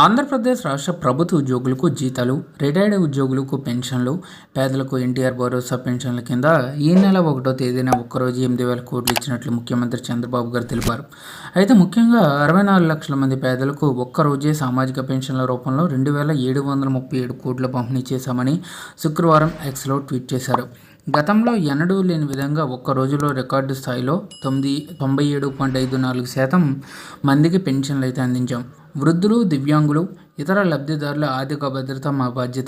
ఆంధ్రప్రదేశ్ రాష్ట్ర ప్రభుత్వ ఉద్యోగులకు జీతాలు రిటైర్డ్ ఉద్యోగులకు పెన్షన్లు పేదలకు ఎన్టీఆర్ భరోసా పెన్షన్ల కింద ఈ నెల ఒకటో తేదీన ఒక్కరోజు ఎనిమిది వేల కోట్లు ఇచ్చినట్లు ముఖ్యమంత్రి చంద్రబాబు గారు తెలిపారు. అయితే ముఖ్యంగా అరవై నాలుగు లక్షల మంది పేదలకు ఒక్కరోజే సామాజిక పెన్షన్ల రూపంలో రెండు వేల ఏడు వందల ముప్పై ఏడు కోట్ల పంపిణీ చేశామని శుక్రవారం ఎక్స్లో ట్వీట్ చేశారు. గతంలో ఎన్నడూ లేని విధంగా ఒక్క రోజులో రికార్డు స్థాయిలో తొమ్మిది తొంభై ఏడు పాయింట్ ఐదు నాలుగు శాతం మందికి పెన్షన్లు అయితే అందించాం. వృద్ధులు దివ్యాంగులు ఇతర లబ్ధిదారుల ఆర్థిక భద్రత మా బాధ్యత.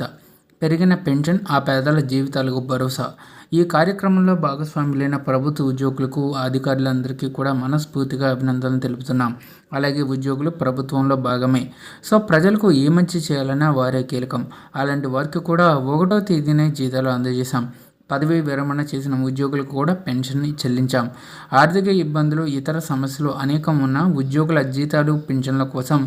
పెరిగిన పెన్షన్ ఆ పేదల జీవితాలకు భరోసా. ఈ కార్యక్రమంలో భాగస్వాములైన ప్రభుత్వ ఉద్యోగులకు అధికారులందరికీ కూడా మనస్ఫూర్తిగా అభినందనలు తెలుపుతున్నాం. అలాగే ఉద్యోగులు ప్రభుత్వంలో భాగమే. సో ప్రజలకు ఏ మంచి చేయాలన్నా వారే కీలకం. అలాంటి వారికి కూడా ఒకటో తేదీనే జీతాలు అందజేశాం. పదవీ విరమణ చేసిన ఉద్యోగులకు కూడా పెన్షన్ చెల్లించాం. ఆర్థిక ఇబ్బందులు ఇతర సమస్యలు అనేకం ఉన్న ఉద్యోగుల జీతాలు పెన్షన్ల కోసం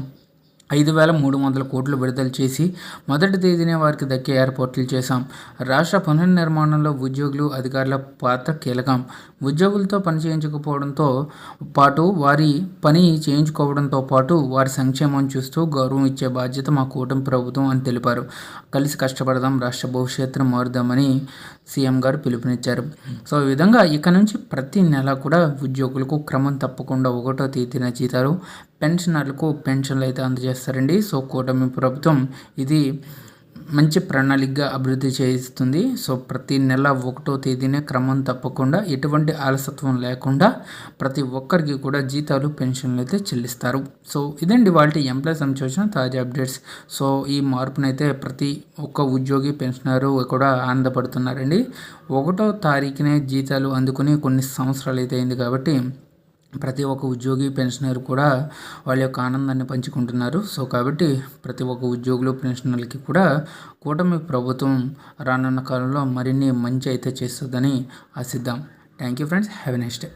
ఐదు వేల మూడు వందల కోట్లు విడుదల చేసి మొదటి తేదీనే వారికి దక్కే ఏర్పాట్లు చేశాం. రాష్ట్ర పునర్నిర్మాణంలో ఉద్యోగులు అధికారుల పాత్ర కీలకం. ఉద్యోగులతో పని చేయించకపోవడంతో పాటు వారి పని చేయించుకోవడంతో పాటు వారి సంక్షేమం చూస్తూ గౌరవం ఇచ్చే బాధ్యత మా కూటమి ప్రభుత్వం అని తెలిపారు. కలిసి కష్టపడదాం రాష్ట్ర భవిష్యత్తును మారుదామని సీఎం గారు పిలుపునిచ్చారు. సో ఈ విధంగా ఇక నుంచి ప్రతి నెల కూడా ఉద్యోగులకు క్రమం తప్పకుండా ఒకటో తేదీన జీతాలు పెన్షనర్లకు పెన్షన్లు అయితే చేస్తారండి. సో కూటమి ప్రభుత్వం ఇది మంచి ప్రణాళికగా అభివృద్ధి చేయిస్తుంది సో ప్రతి నెల ఒకటో తేదీనే క్రమం తప్పకుండా ఎటువంటి ఆలసత్వం లేకుండా ప్రతి ఒక్కరికి కూడా జీతాలు పెన్షన్లు అయితే చెల్లిస్తారు. సో ఇదండి వాళ్ళ ఎంప్లాయీస్ సంచోచన తాజా అప్డేట్స్. సో ఈ మార్పునైతే ప్రతి ఒక్క ఉద్యోగి పెన్షనరు కూడా ఆనందపడుతున్నారండి. ఒకటో తారీఖునే జీతాలు అందుకుని కొన్ని సంవత్సరాలు అయితే అయింది కాబట్టి ప్రతి ఒక్క ఉద్యోగి పెన్షనర్ కూడా వాళ్ళ యొక్క ఆనందాన్ని పంచుకుంటున్నారు. సో కాబట్టి ప్రతి ఒక్క ఉద్యోగులు పెన్షనర్లకి కూడా కూటమి ప్రభుత్వం రానున్న కాలంలో మరిన్ని మంచి అయితే చేస్తుందని ఆశిద్దాం. Thank you friends. Have a next day.